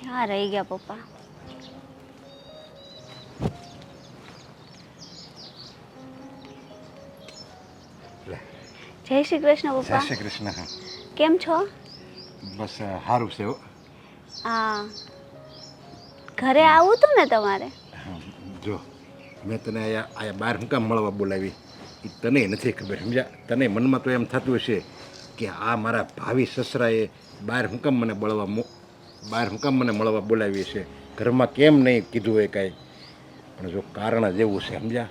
ક્યાં રહી ગયા પપ્પા? જય શ્રી કૃષ્ણ જય પપ્પા શ્રી કૃષ્ણ કેમ છો? બસ સારું છે હો. આ ઘરે આવું તું ને તમારે? જો મેં તને આયા આયા બહાર હું કામ મળવા બોલાવી? એ તને નથી ખબર સમજ્યા? તને મનમાં તો એમ થતું હશે કે આ મારા ભાવિ સસરાએ બહાર હું કામ મને બળવા બહાર હું કામ મને મળવા બોલાવી છે? ઘરમાં કેમ નહીં કીધું હોય કાંઈ? પણ જો કારણ જ એવું છે સમજ્યા?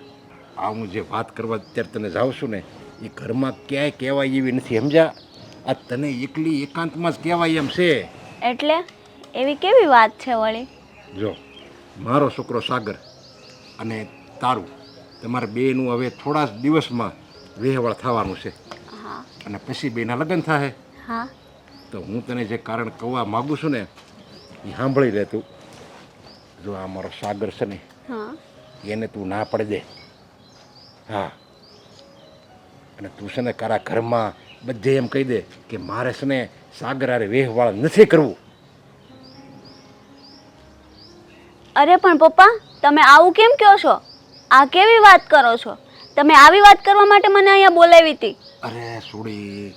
આ હું જે વાત કરવા અત્યારે તને જાઉં છું ને એ ઘરમાં ક્યાંય કહેવાય એવી નથી સમજ્યા? આ તને એકલી એકાંતમાં જ કહેવાય એમ છે. એટલે? એવી કેવી વાત છે વળી? જો મારો છોકરો સાગર અને તારું તમારે બેનું હવે થોડા જ દિવસમાં વેહવળ થવાનું છે. હા. અને પછી બેના લગ્ન થાય હા. તો હું તને જે કારણ કહેવા માગું છું ને એ સાંભળી લે તું. જો આ મારો સાગર છે ને હા. એને તું ના પડી દે. હા. અને તું છે ને તારા ઘરમાં બધે એમ કહી દે કે મારે છે ને સાગર આરે વેહવાળ નથી કરવું. અરે પણ પપ્પા તમે આવું કેમ કહો છો? આ કેવી વાત કરો છો? તમે આવી વાત કરવા માટે મને અહીંયા બોલાવી હતી. અરે સોડી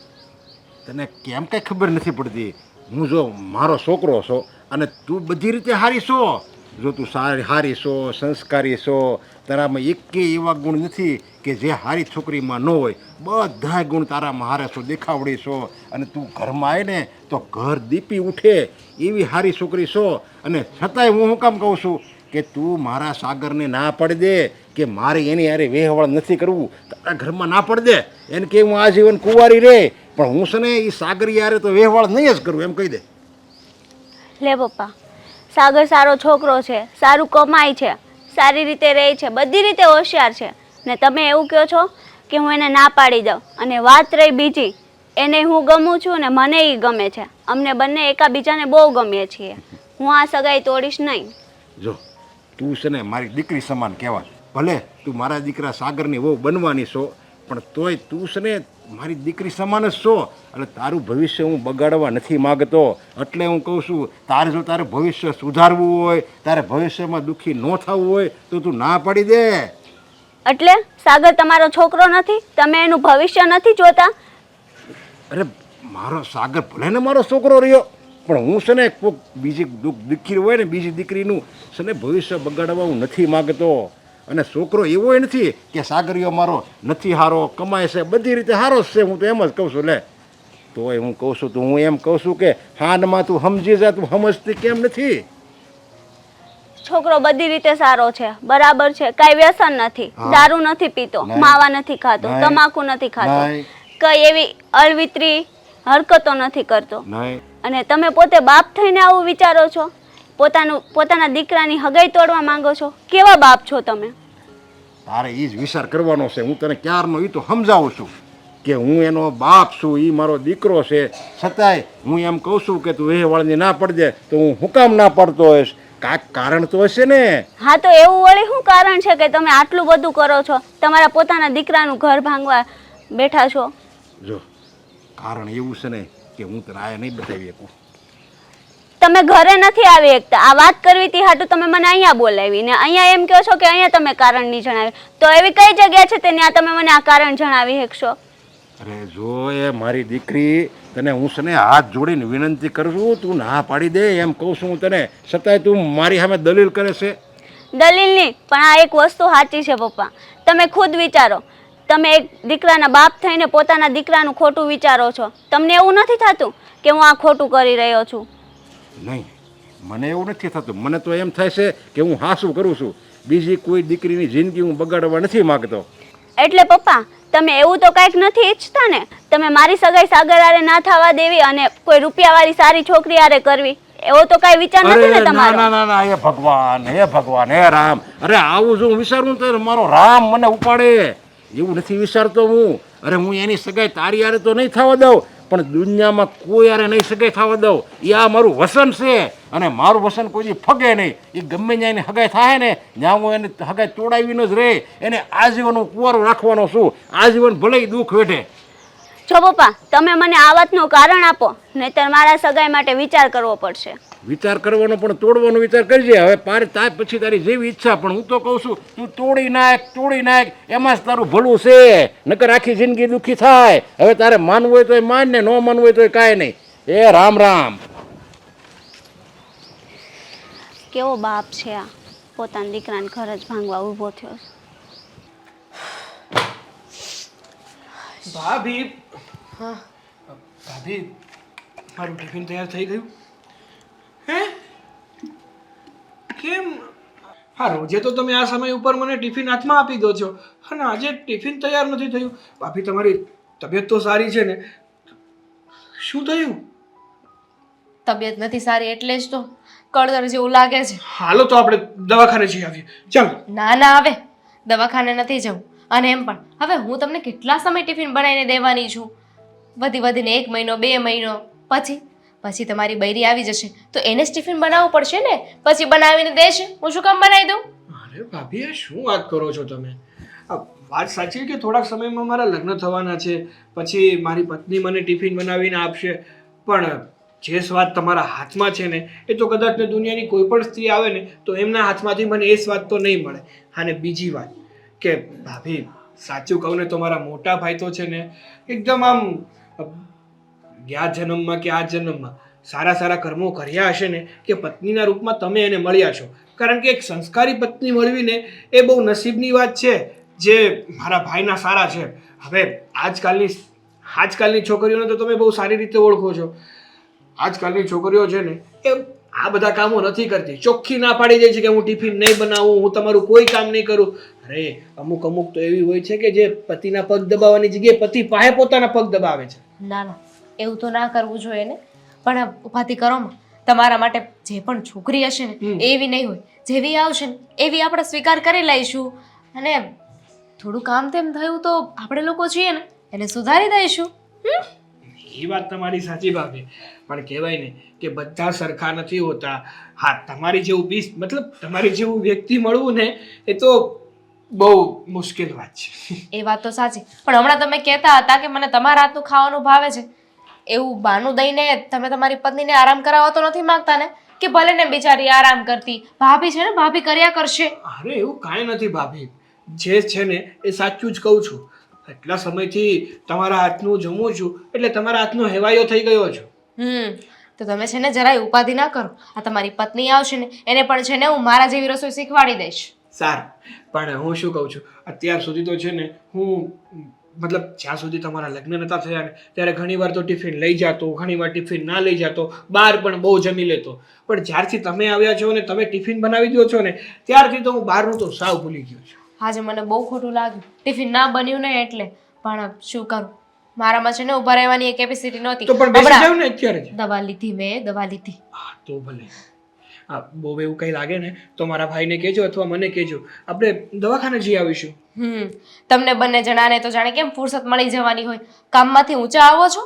તને કેમ કંઈ ખબર નથી પડતી? હું જો મારો છોકરો છો અને તું બધી રીતે હારી છો. જો તું સારી હારી છો, સંસ્કારી છો, તારામાં એકે એવા ગુણ નથી કે જે હારી છોકરીમાં ન હોય. બધા ગુણ તારામાં હારે છો, દેખાવડી છો. અને તું ઘરમાં આવે ને તો ઘર દીપી ઉઠે એવી હારી છોકરી છો. અને છતાંય હું શું કામ કહું છું કે તું મારા સાગરને ના પડી દે, કે મારે એની હારે વેહવળ નથી કરવું. તારા ઘરમાં ના પડી દે. એને કે હું આજીવન કુંવારી રે. પણ હું છે ને એ સાગરી યારે તો વેહવળ નહીં જ કરું એમ કહી દે. લે પપ્પા સાગર સારો છોકરો છે સારું કમાય છે સારી રીતે રહે છે બધી રીતે હોશિયાર છે. ને તમે એવું કહો છો કે હું એને ના પાડી દઉં અને વાત રહી બીજી એને હું ગમું છું ને મને એ ગમે છે. અમને બંને એકાબીજાને બહુ ગમીએ છીએ. હું આ સગાઈ તોડીશ નહીં. જો તું છે ને મારી દીકરી સમાન કહેવાય. ભલે તું મારા દીકરા સાગરની વહુ બનવાની છો પણ તોય તું છે ને મારી દીકરી સમાન જ છો. એટલે તારું ભવિષ્ય હું બગાડવા નથી માગતો. એટલે હું કહું છું તારે જો તારે ભવિષ્ય સુધારવું હોય તારે ભવિષ્યમાં દુઃખી ન થવું હોય તો તું ના પાડી દે. એટલે સાગર તમારો છોકરો નથી? તમે એનું ભવિષ્ય નથી જોતા? અરે મારો સાગર ભલે ને મારો છોકરો રહ્યો પણ હું છે ને કોઈક બીજી દુઃખ દીકરી હોય ને બીજી દીકરીનું છે ને ભવિષ્ય બગાડવા હું નથી માગતો. અને છોકરો એવો નથી કે સાગરીઓ મારો નથી હારો કમાય છે બધી રીતે હારો જ છે હું તો એમ જ કહું છું લે. તોય હું કહું છું તો હું એમ કહું છું કે હાનમાં તું સમજી જા તું સમજતી કેમ નથી? છોકરો બધી રીતે સારો છે બરાબર છે કઈ વ્યસન નથી. દારૂ નથી પીતો માવા નથી ખાતો તમાકુ નથી ખાતો કઈ એવી અળવિતરી હરકતો નથી કરતો. અને તમે પોતે બાપ થઈને આવું વિચારો છો? પોતાનું પોતાના દીકરાની હગાઈ તોડવા માંગો છો? કેવા બાપ છો તમે? તારે એ જ વિચાર કરવાનો છે. હું તને ક્યારનો એ તો સમજાવું છું કે હું એનો બાપ છું એ મારો દીકરો છે. છતાંય હું એમ કહું છું કે તું એ વળની ના પડજે તો હું હું કામ ના પડતો હોઈશ. કાંઈક કારણ તો હશે ને? હા તો એવું વળી શું કારણ છે કે તમે આટલું બધું કરો છો? તમારા પોતાના દીકરાનું ઘર ભાંગવા બેઠા છો? જો કારણ એવું છે ને કે હું તને આ નહીં બતાવી શકું. તમે ઘરે નથી આવી એકતા. આ વાત કરવી હતી હાટું તમે મને અહીંયા બોલાવી ને અહીંયા એમ કહો છો કે અહીંયા તમે કારણ નહીં જણાવી. તો એવી કઈ જગ્યા છે તે ત્યાં તમે મને આ કારણ જણાવી શકશો? અરે જો એ મારી દીકરી તને હું છે હાથ જોડીને વિનંતી કરું છું તું ના પાડી દે એમ કહું છું તને. છતાંય તું મારી સામે દલીલ કરે છે. દલીલ નહીં પણ આ એક વસ્તુ સાચી છે પપ્પા. તમે ખુદ વિચારો. તમે એક દીકરાના બાપ થઈને પોતાના દીકરાનું ખોટું વિચારો છો. તમને એવું નથી થતું કે હું આ ખોટું કરી રહ્યો છું? નહીં. મને એવું નથી થતું. મને તો એમ થાય છે કે હું હાસું કરું છું. બીજી કોઈ દીકરીની જિંદગી હું બગાડવા નથી માંગતો. એટલે પપ્પા તમે એવું તો કાંઈક નથી ઈચ્છતા ને તમે મારી સગાઈ સાગર આરે ના થવા દેવી અને કોઈ રૂપિયાવાળી સારી છોકરી આરે કરવી. એવો તો કાંઈ વિચાર નથી ને તમારો? ના ના ના હે ભગવાન હે ભગવાન હે રામ. અરે આવું જો હું વિચારું તો મારો રામ મને ઉપાડે. એવું નથી વિચારતો હું. અરે હું એની સગાઈ તારી આરે તો નહીં થવા દઉં. પણ દુનિયામાં કોઈ યારે નહીં સગાઈ થવા દઉં. એ આ મારું વસન છે. અને મારું વસન કોઈ ફગે નહીં. એ ગમે ત્યાં એની હગાઈ થાય ને, ત્યાં હું એને હગાઈ તોડાવીને જ રહે. એને આજીવન હું કુંવારો રાખવાનો છું. આજીવન ભલે દુઃખ વેઠે જો પપ્પા તમે મને આ વાતનું કારણ આપો નહીતર મારા સગાઈ માટે વિચાર કરવો પડશે. વિચાર કરવાનો પણ તોડવાનો વિચાર કરજે. હવે પાર તાર પછી તારી જેવી ઈચ્છા પણ હું તો કહું છું તું તોડી નાખ તોડી નાખ એમાં જ તારું ભલું છે. નકર આખી જિંદગી દુઃખી થાય. હવે તારે માનવું હોય તો માન ને ન માનવું હોય તો કાંઈ નહીં. એ રામ રામ. કેવો બાપ છે આ? પોતાના દીકરાને ઘર જ ભાંગવા ઊભો થયો છે. ભાભી હા. ભાભી મારું ટિફિન તૈયાર થઈ ગયું. હે? કેમ? હા રોજે તો તમે આ સમય ઉપર મને ટિફિન હાથમાં આપી દો છો. અને આજે ટિફિન તૈયાર નથી થયું. ભાભી તમારી તબિયત તો સારી છે ને? શું થયું? તબિયત નથી સારી એટલે જ તો કળદર જેવું લાગે છે. હાલો તો આપણે દવાખાને જઈ આવીએ. ચાલો. ના ના આવે. દવાખાને નથી જવું. અને એમ પણ. હવે હું તમને કેટલા સમય ટિફિન બનાવીને દેવાની છું? વધી વધીને એક મહિનો, બે મહિનો, પછી પછી તમારી બૈરી આવી જશે. તો એને જ ટિફિન બનાવવું પડશે ને? પછી બનાવીને દેશે. હું શું કામ બનાવી દઉં? અરે ભાભી, આ શું વાત કરો છો તમે? વાત સાચી કે થોડાક સમયમાં મારા લગ્ન થવાના છે, પછી મારી પત્ની મને ટિફિન બનાવીને આપશે, પણ જે સ્વાદ તમારા હાથમાં છે ને, એ તો કદાચ ને દુનિયાની કોઈ પણ સ્ત્રી આવે ને, તો એમના હાથમાંથી મને એ સ્વાદ તો નહીં મળે. અને બીજી વાત, કે ભાભી, સાચું કહું ને, તો મારા મોટા ભાઈ તો છે ને, એકદમ આમ ગયા જન્મમાં કે આ જન્મમાં સારા સારા કર્મો કર્યા હશે ને કે પત્નીના રૂપમાં તમે એને મળ્યા છો? કારણ કે એક સંસ્કારી પત્ની મળવીને એ બહુ નસીબની વાત છે, જે મારા ભાઈના સારા છે. હવે આજકાલની આજકાલની છોકરીઓને તો તમે બહુ સારી રીતે ઓળખો છો. આજકાલની છોકરીઓ છે ને, એ આ બધા કામો નથી કરતી. ચોખ્ખી ના પાડી જાય છે કે હું ટિફિન નહીં બનાવું, હું તમારું કોઈ કામ નહીં કરું. અરે અમુક અમુક તો એવી હોય છે કે જે પતિના પગ દબાવવાની જગ્યાએ પતિ પાસે પોતાના પગ દબાવે છે. ના ના એવું તો ના કરવું જોઈએ ને. પણ ઉપાધિ કરો માં. તમારા માટે જે પણ છોકરી હશે ને એવી નહીં હોય. જેવી આવશે ને એવી આપણે સ્વીકાર કરી લઈશું. અને થોડું કામ તેમ થયું તો આપણે લોકો છીએ ને એને સુધારી દઈશું? એ વાત તમારી સાચી ભાભી. પણ કહેવાય ને કે બધા સરખા નથી હોતા. હા તમારી જેવું બીસ મતલબ તમારી જેવું વ્યક્તિ મળવું ને એ તો બહુ મુશ્કેલ વાત છે. એ વાત તો સાચી. પણ હમણાં તમે કહેતા હતા કે મને તમારા હાથનું ખાવાનું ભાવે છે. એવું બાનું દઈને તમે તમારી પત્નીને આરામ કરાવવા તો નથી માંગતા ને? કે ભલે ને બિચારી આરામ કરતી. ભાભી છે ને? ભાભી કર્યા કરશે. અરે એવું કાંઈ નથી ભાભી. જે છે ને એ સાચું જ કહું છું. એટલા સમયથી તમારા હાથનું જમું છું એટલે તમારા હાથનો હેવાયો થઈ ગયો છું. હમ. તો તમે છે ને જરાય ઉપાધિ ના કરો. આ તમારી પત્ની આવશે ને એને પણ છે ને હું મારા જેવી રસોઈ શીખવાડી દઈશ. સારું. પણ હું શું કહું છું? અત્યાર સુધી તો છે ને હું મતલબ જ્યાં સુધી તમારા લગ્ન નતા થયા ને ત્યારે ઘણીવાર તો ટિફિન લઈ જતો ઘણીવાર ટિફિન ના લઈ જતો બહાર પણ બહુ જમી લેતો. પણ જ્યારથી તમે આવ્યા છો ને તમે ટિફિન બનાવી દો છો ને ત્યારથી તો હું બહારનું તો સાવ ભૂલી ગયો છું. આજે મને બહુ ખોટું લાગ્યું. ટિફિન ના બન્યું ને એટલે. પણ શું કરું? મારામાં છે ને ઊભા રહેવાની કેપેસિટી નહોતી. તો પણ બેસી જાવ ને અત્યારે દવા લીધી મેં દવા લીધી. હા તો ભલે. હા બહુ એવું કંઈ લાગે ને તો મારા ભાઈને કહેજો અથવા મને કહેજો. આપણે દવાખાને જઈ આવીશું. હમ તમને બંને જણાને તો જાણે કેમ ફુરસત મળી જવાની હોય. કામમાંથી ઊંચા આવો છો?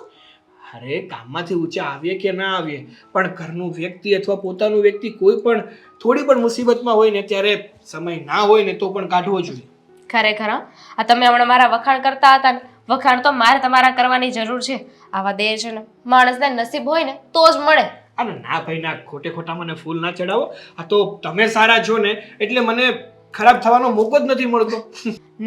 અરે કામમાંથી ઊંચા આવીએ કે ના આવીએ? પણ ઘરનું વ્યક્તિ અથવા પોતાનું વ્યક્તિ કોઈ પણ થોડી પણ મુસીબતમાં હોય ને ત્યારે સમય ના હોય ને તો પણ કાઢવો જોઈએ. ખરેખર આ તમે હમણાં મારા વખાણ કરતા હતા ને વખાણ તો મારે તમારા કરવાની જરૂર છે. આવા દે છે ને માણસને નસીબ હોય ને તો જ મળે. અને ના ભાઈ ના ખોટે ખોટા મને ફૂલ ના ચડાવો. આ તો તમે સારા છો ને એટલે મને ખરાબ થવાનો મોકો જ નથી મળતો.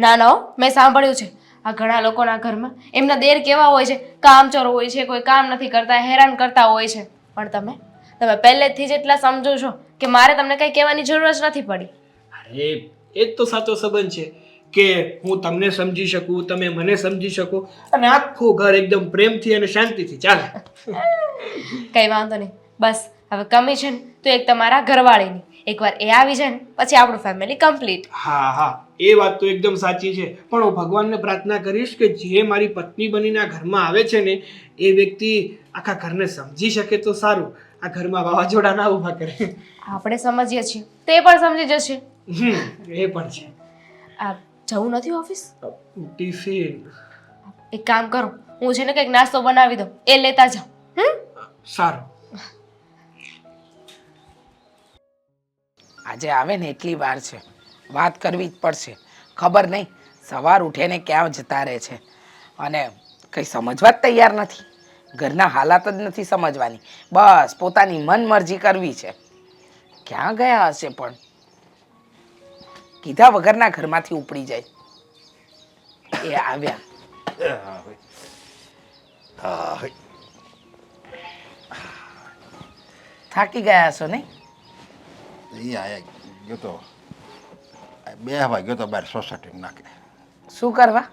ના ના મેં સાંભળ્યું છે. આ ઘણા લોકોના ઘરમાં એમના દેર કેવા હોય છે? કામચોર હોય છે કોઈ કામ નથી કરતા હેરાન કરતા હોય છે. પણ તમે તમે પહેલેથી જ એટલા સમજો છો કે મારે તમને કંઈ કહેવાની જરૂર જ નથી પડી. અરે એ જ તો સાચો સંબંધ છે. કે હું તમને સમજી શકું તમે મને સમજી શકો. અને આખું ઘર એકદમ પ્રેમથી અને શાંતિથી ચાલે. કંઈ વાંધો નહીં. બસ હવે કમી છે ને તો એક તમારા ઘરવાળીની. એકવાર એ આવી જાય ને પછી આપણું ફેમિલી કમ્પ્લીટ હા હા. એ વાત તો એકદમ સાચી છે. પણ હું ભગવાનને પ્રાર્થના કરીશ કે જે મારી પત્ની બનીને આ ઘરમાં આવે છે ને એ વ્યક્તિ આખા ઘરને સમજી શકે તો સારું. આ ઘરમાં વાવાઝોડા ના ઊભા કરે. આપણે સમજીએ છીએ. તે પણ સમજી જશે. હમ, એ પણ છે. આ જવું નથી ઓફિસ ટિફિન. એક કામ કરો હું છે ને કંઈક નાસ્તો બનાવી દઉં. એ લેતા જાઉં હમ? સારું. આજે આવે ને એટલી વાર છે. વાત કરવી જ પડશે. ખબર નહીં સવાર ઉઠીને ક્યાં જતા રહે છે. અને કંઈ સમજવા જ તૈયાર નથી. ઘરના હાલાત જ નથી સમજવાની. બસ પોતાની મનમરજી કરવી છે. ક્યાં ગયા હશે પણ? કીધા વગરના ઘરમાંથી ઉપડી જાય. એ આવ્યા. થાકી ગયા હશો એ ગયો તો બે હવા ગયો તો બાર સોસાયટી નાખે. શું કરવા?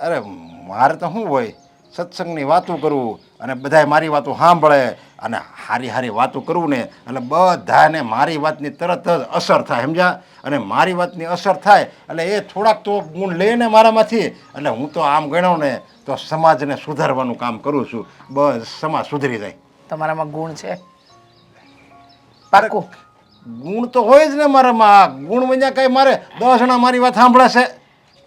અરે મારે તો શું હોય? સત્સંગની વાતો કરવું અને બધાય મારી વાતો સાંભળે. અને હારી હારી વાતો કરવું ને એટલે બધાને મારી વાતની તરત જ અસર થાય સમજ્યા? અને મારી વાતની અસર થાય એટલે એ થોડાક તો ગુણ લે ને મારામાંથી એટલે હું તો આમ ગણ્યો ને તો સમાજને સુધારવાનું કામ કરું છું. બસ સમાજ સુધરી જાય. તમારામાં ગુણ છે? પાકું ગુણ તો હોય જ ને મારામાં. ગુણ મજા કઈ મારે દસ જણા મારી વાત સાંભળે છે?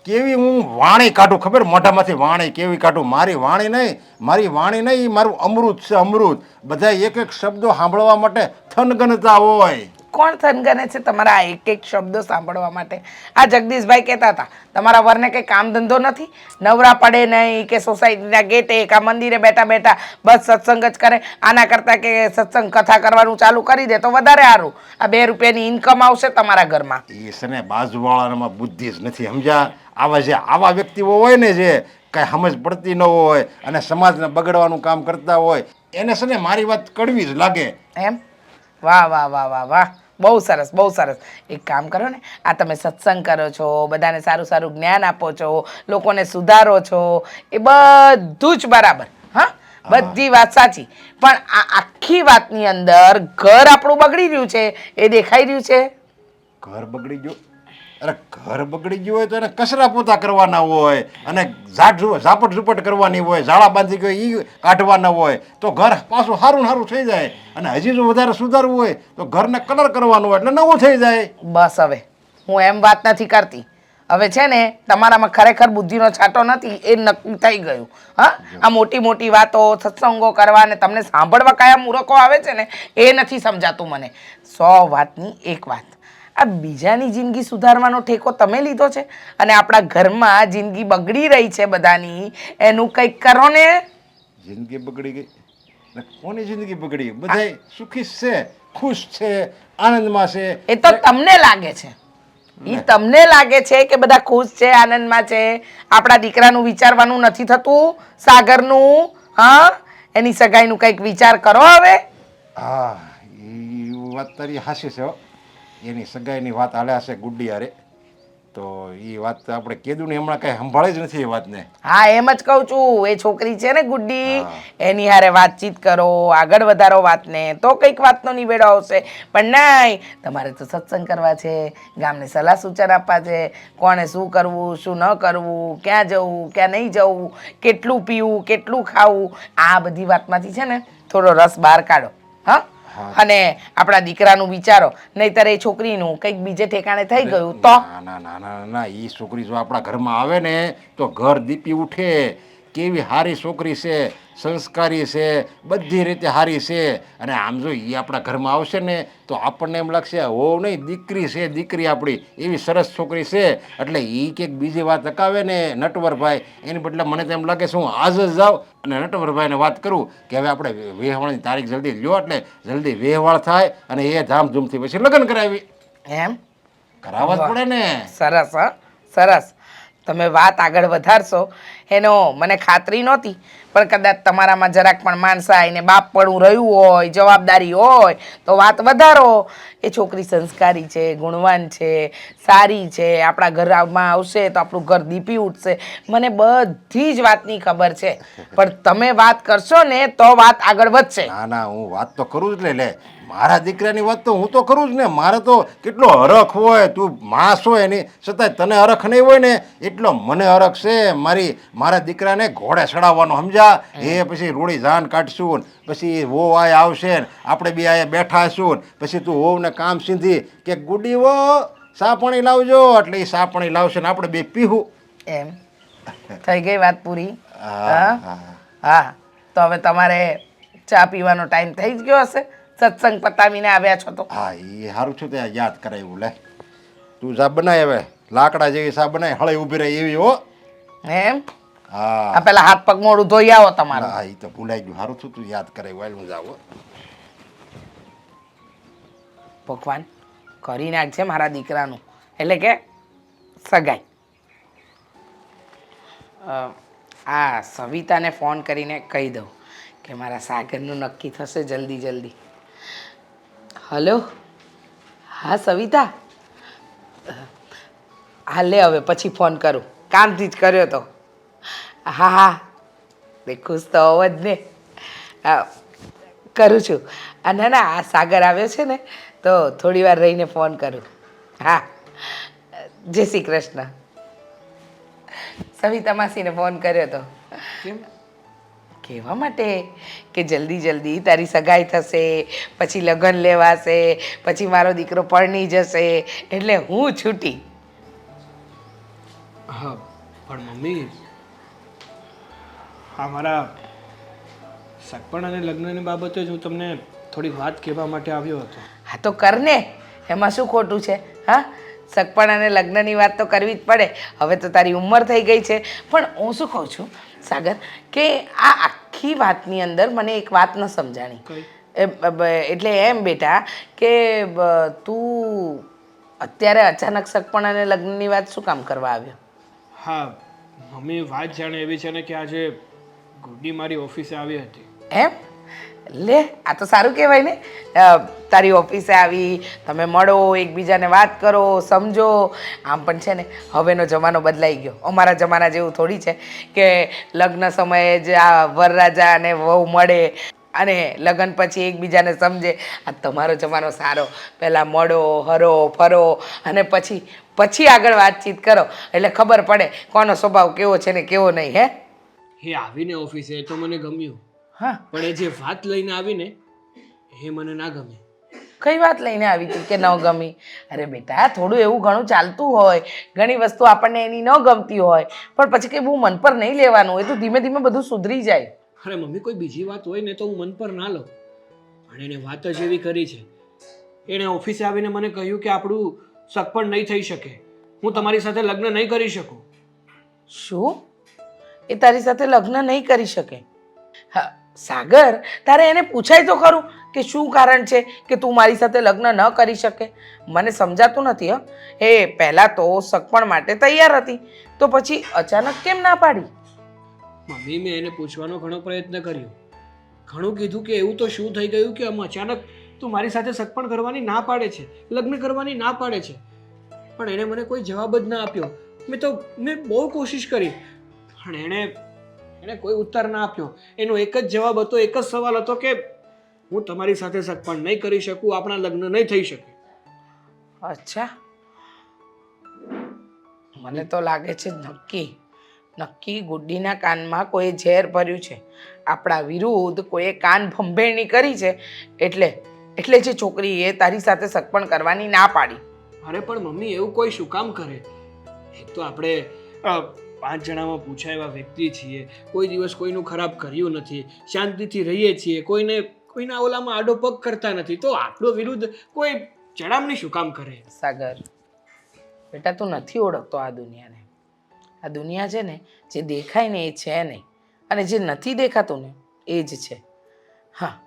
કેવી હું વાણી કાઢું, ખબર? મોઢામાંથી વાણી, કેવી કાઢું? મારી વાણી નહીં, મારી વાણી નહીં, મારું અમૃત છે અમૃત. બધા એક એક શબ્દો સાંભળવા માટે થનગનતા હોય. કોણ થનગને છે તમારા આ એક એક શબ્દો સાંભળવા માટે? આ જગદીશભાઈ કહેતા હતા તમારા વરને કંઈ કામ ધંધો નથી? નવરા પડે નહીં કે સોસાયટીના ગેટે કે મંદિરે બેઠા બેઠા બસ સત્સંગ જ કરે? આના કરતાં કે સત્સંગ કથા કરવાનું ચાલુ કરી દે તો વધારે સારું. આ બે રૂપિયાની ઇન્કમ આવશે તમારા ઘરમાં. એ છે ને બાજુવાળાનામાં બુદ્ધિ જ નથી સમજ્યા? આવા જે આવા વ્યક્તિઓ હોય ને જે કાંઈ સમજ પડતી ન હોય અને સમાજને બગડવાનું કામ કરતા હોય એને છે ને મારી વાત કડવી જ લાગે. એમ? વાહ વાહ વાહ વાહ વાહ. બહુ સરસ બહુ સરસ. એક કામ કરો ને આ તમે સત્સંગ કરો છો બધાને સારું સારું જ્ઞાન આપો છો લોકોને સુધારો છો એ બધું જ બરાબર. હા બધી વાત સાચી. પણ આ આખી વાતની અંદર ઘર આપણું બગડી રહ્યું છે એ દેખાઈ રહ્યું છે? ઘર બગડી ગયું. અરે ઘર બગડી ગયું હોય તો એને કચરા પોતા કરવાના હોય અને ઝાડ ઝાપટ ઝુપટ કરવાની હોય, ઝાડા બાંધી ગયો એ કાઢવાના હોય, તો ઘર પાછું સારું સારું થઈ જાય. અને હજી જો વધારે સુધારવું હોય તો ઘરને કલર કરવાનો હોય એટલે નવું થઈ જાય. બસ હવે, હું એમ વાત નથી કરતી. હવે છે ને, તમારામાં ખરેખર બુદ્ધિનો છાંટો નથી, એ નક્કી થઈ ગયું. હા? આ મોટી મોટી વાતો, સત્સંગો કરવા ને તમને સાંભળવા કયા મૂરખો આવે છે ને, એ નથી સમજાતું મને. સો વાતની એક વાત. આ બીજાની જિંદગી સુધારવાનો ઠેકો તમે લીધો છે અને આપણા ઘરમાં જિંદગી બગડી રહી છે બધાની એનું કંઈક કરો ને. જિંદગી બગડી ગઈ? કોની જિંદગી બગડી? બધા સુખી છે ખુશ છે આનંદમાં છે. એ તો તમને લાગે છે. એ તમને લાગે છે કે બધા ખુશ છે આનંદમાં છે. આપણા દીકરાનું વિચારવાનું નથી થતું સાગરનું હા? એની સગાઈનું કંઈક વિચાર કરો હવે. હા એ વાત તારી હાસી છે એની સગાઈની વાત હાલ્યા છે ગુડ્ડી હારે તો એ વાત આપણે કીધું ને હમણાં કઈ સંભાળે જ નથી એ વાતને. હા એમ જ કહું છું. એ છોકરી છે ને ગુડ્ડી એની હારે વાતચીત કરો આગળ વધારો વાતને. તો કંઈક વાતનો નિવેડો આવશે. પણ નહીં તમારે તો સત્સંગ કરવા છે ગામને સલાહ સૂચન આપવા છે કોણે શું કરવું શું ન કરવું ક્યાં જવું ક્યાં નહીં જવું કેટલું પીવું કેટલું ખાવું આ બધી વાતમાંથી છે ને થોડો રસ બહાર કાઢો. હા? અને આપણા દીકરાનું વિચારો. નહીતર એ છોકરીનું કંઈક બીજે ઠેકાણે થઈ ગયું તો? ના ના ના ના ના એ છોકરી જો આપણા ઘરમાં આવે ને તો ઘર દીપી ઉઠે. કેવી હારી છોકરી છે સંસ્કારી છે બધી રીતે હારી છે. અને આમ જો એ આપણા ઘરમાં આવશે ને તો આપણને એમ લાગશે હો નહીં દીકરી છે દીકરી આપણી. એવી સરસ છોકરી છે. એટલે એ કંઈક બીજી વાત અકાવે ને નટવરભાઈ એની બદલે મને તો એમ લાગે છે હું આજ જ જાઉં. અને નટવરભાઈને વાત કરું કે હવે આપણે વેહવાળની તારીખ જલ્દી લ્યો એટલે જલ્દી વેહવાળ થાય અને એ ધામધૂમથી પછી લગ્ન કરાવી. એમ? કરાવવા જ પડે ને. સરસ હા. સરસ. તમે વાત આગળ વધારશો એનો મને ખાતરી નહોતી. પણ કદાચ તમારામાં જરાક પણ માણસાય ને પણ રહ્યું હોય, જવાબદારી હોય, તો વાત વધારો. એ છોકરી સંસ્કારી છે, ગુણવાન છે, સારી છે, આપણા ઘરમાં આવશે તો આપણું ઘર દીપી ઉઠશે. મને બધી જ વાતની ખબર છે. પણ તમે વાત કરશો ને, તો વાત આગળ વધશે. ના ના, હું વાત તો કરું જ લે લે. મારા દીકરાની વાત તો હું તો કરું જ ને. મારે તો કેટલો હરખ હોય, તું માસ હોય એની. છતાંય તને હરખ નહીં હોય ને. એટલો મને હરખ છે, મારી મારા દીકરાને ઘોડે ચડાવવાનો સમજા એ પછી રૂડી જાન કાઢશું પછી વો આય આવશે ને આપણે બે આયા બેઠા છું પછી તું હોવને કામ સીધી કે ગુડી સાપણી લાવજો એટલે એ સાપણી લાવશે ને આપણે બે પીવું એમ. થઈ ગઈ વાત પૂરી. હા, હા? હા. હા. તો હવે તમારે ચા પીવાનો ટાઈમ થઈ જ ગયો હશે. સત્સંગ પતાવીને આવ્યા છો તો. હા એ સારું છું ત્યાં યાદ કરાવ્યું લે. તું જા બનાય હવે. લાકડા જેવી સા બનાય હળે ઊભી રહી એવી હો. એમ? હા. આ પેલા હાથ પગ મોડું ધોઈ આવો તમારો. હા એ તો ભૂલાઈ ગયું. સારું થયું તું યાદ કરે હું જાવ ભગવાન કરી નાખજે મારા દીકરાનું. એટલે કે સગાઈ. આ સવિતાને ફોન કરીને કહી દઉં કે મારા સાગરનું નક્કી થશે જલ્દી જલ્દી. હલો? હા સવિતા? હા લે હવે પછી ફોન કરું. કામથી જ કર્યો તો. હા હા. બે ખુશ તો હોવ જ ને. કરું છું. આ ના ના આ સાગર આવ્યો છે ને તો થોડી વાર રહીને ફોન કરું. હા. જય શ્રી કૃષ્ણ. સવિતા માસીને ફોન કર્યો તો. કહેવા માટે કે જલ્દી જલ્દી તારી સગાઈ થશે પછી લગ્ન લેવાશે પછી મારો દીકરો પરણી જશે એટલે હું છૂટી. હા પણ મમ્મી હા મારા સગપણ અને લગ્નની બાબતે જ હું તમને થોડીક વાત કહેવા માટે આવ્યો હતો. હા તો કરને એમાં શું ખોટું છે? હા? સગપણ અને લગ્નની વાત તો કરવી જ પડે. હવે તો તારી ઉંમર થઈ ગઈ છે. પણ હું શું કહું છું સાગર કે આ આખી વાતની અંદર મને એક વાત ન સમજાણી. એટલે એમ બેટા કે તું અત્યારે અચાનક સગપણ અને લગ્નની વાત શું કામ કરવા આવ્યો? હા મમ્મી વાત જાણે એવી છે ને કે આજે ગુડ્ડી મારી ઓફિસે આવી હતી. એમ? લે, આ તો સારું કહેવાય ને. તારી ઓફિસે આવી, તમે મળો, એકબીજાને વાત કરો, સમજો. આમ પણ છે ને, હવેનો જમાનો બદલાઈ ગયો. અમારા જમાના જેવું થોડી છે કે લગ્ન સમયે જ આ વરરાજા અને વહુ મળે અને લગ્ન પછી એકબીજાને સમજે. આ તમારો જમાનો સારો. પહેલાં મળો, હરો, ફરો અને પછી પછી આગળ વાતચીત કરો. એટલે ખબર પડે કોનો સ્વભાવ કેવો છે ને કેવો નહીં, હે? એ આવીને ઓફિસે એ તો મને ગમ્યું. હા. પણ એ જે વાત લઈને આવીને એ મને ના ગમે. કઈ વાત લઈને આવી હતી કે ન ગમી? અરે બેટા થોડું એવું ઘણું ચાલતું હોય. ઘણી વસ્તુ આપણને એની ન ગમતી હોય. પણ પછી કંઈ બહુ મન પર નહીં લેવાનું એ તો ધીમે ધીમે બધું સુધરી જાય. અરે મમ્મી કોઈ બીજી વાત હોય ને તો હું મન પર ના લઉં. પણ એને વાત જ એવી કરી છે. એણે ઓફિસે આવીને મને કહ્યું કે આપણું સગપણ નહીં થઈ શકે. હું તમારી સાથે લગ્ન નહીં કરી શકું. શું? એ તારી સાથે લગ્ન નહીં કરી શકે. હા, સાગર, તારે એને પૂછાય તો ખરું કે શું કારણ છે કે તું મારી સાથે લગ્ન ન કરી શકે? મને સમજાતું નથી, હ. એ પહેલાં તો સગપણ માટે તૈયાર હતી, તો પછી અચાનક કેમ ના પાડી? મમ્મી, મેં એને પૂછવાનો ઘણો પ્રયત્ન કર્યો. ઘણું કીધું કે એવું તો શું થઈ ગયું કે આમ અચાનક તું મારી સાથે સગપણ કરવાની ના પાડે છે, લગ્ન કરવાની ના પાડે છે. પણ એણે મને કોઈ જવાબ જ ના આપ્યો. મેં તો, મેં બહુ કોશિશ કરી. પણ એણે એણે કોઈ ઉત્તર ના આપ્યો. એનો એક જ જવાબ હતો એક જ સવાલ હતો કે હું તમારી સાથે સગપણ નહીં કરી શકું આપણા લગ્ન નહીં થઈ શકે. અચ્છા. મને તો લાગે છે નક્કી નક્કી ગુડ્ડીના કાનમાં કોઈ ઝેર ભર્યું છે. આપણા વિરુદ્ધ કોઈએ કાન ભંભેરણી કરી છે એટલે એટલે જે છોકરીએ તારી સાથે સગપણ કરવાની ના પાડી. અરે પણ મમ્મી એવું કોઈ શું કામ કરે? એક તો આપણે પાંચ જણામાં પૂછાય એવા વ્યક્તિ છીએ, કોઈ દિવસ કોઈનું ખરાબ કર્યું નથી, શાંતિથી રહીએ છીએ, કોઈને, કોઈના ઓલામાં આડો પગ કરતા નથી, તો આપણો વિરુદ્ધ કોઈ ચડામણી શું કામ કરે? સાગર, બેટા તું નથી ઓળખતો આ દુનિયાને. આ દુનિયા છે ને, જે દેખાય ને એ છે નહીં, અને જે નથી દેખાતું ને, એ જ છે. હા,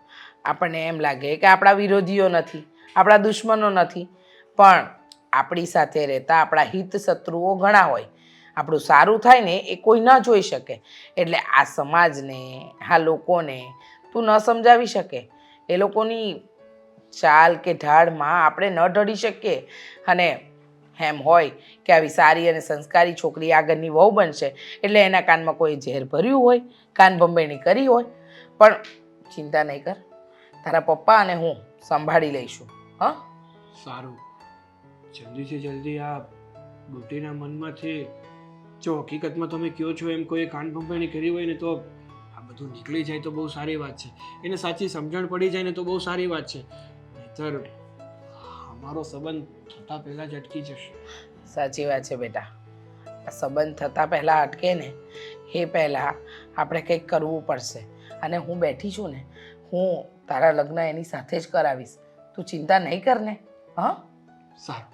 આપણને એમ લાગે કે આપણા વિરોધીઓ નથી, આપણા દુશ્મનો નથી, પણ આપણી સાથે રહેતા આપણા હિત શત્રુઓ ઘણા હોય. આપણું સારું થાય ને એ કોઈ ન જોઈ શકે. એટલે આ સમાજને, આ લોકોને તું ન સમજાવી શકે. એ લોકોની ચાલ કે ઢાળમાં આપણે ન ઢળી શકીએ. અને એમ હોય કે આવી સારી અને સંસ્કારી છોકરી આગળની વહુ બનશે, એટલે એના કાનમાં કોઈ ઝેર ભર્યું હોય, કાન બંબેણી કરી હોય. પણ ચિંતા નહીં કર. તારા પપ્પા અને હું સંભાળી લઈશું. હા? સારું. જલ્દીથી જલ્દી આ બુટીના મનમાંથી જો હકીકતમાં તમે કહો છો એમ કોઈ કાન ભંભાણી કરી હોય ને તો આ બધું નીકળી જાય તો બહુ સારી વાત છે. એને સાચી સમજણ પડી જાય ને તો બહુ સારી વાત છે. નહીતર અમારો સંબંધ થતા પહેલા જ અટકી જશે. સાચી વાત છે બેટા. આ સંબંધ થતાં પહેલાં અટકે ને એ પહેલાં આપણે કંઈક કરવું પડશે. અને હું બેઠી છું ને હું તારા લગ્ન એની સાથે જ કરાવીશ. તું ચિંતા નહીં કર ને હા? સારું.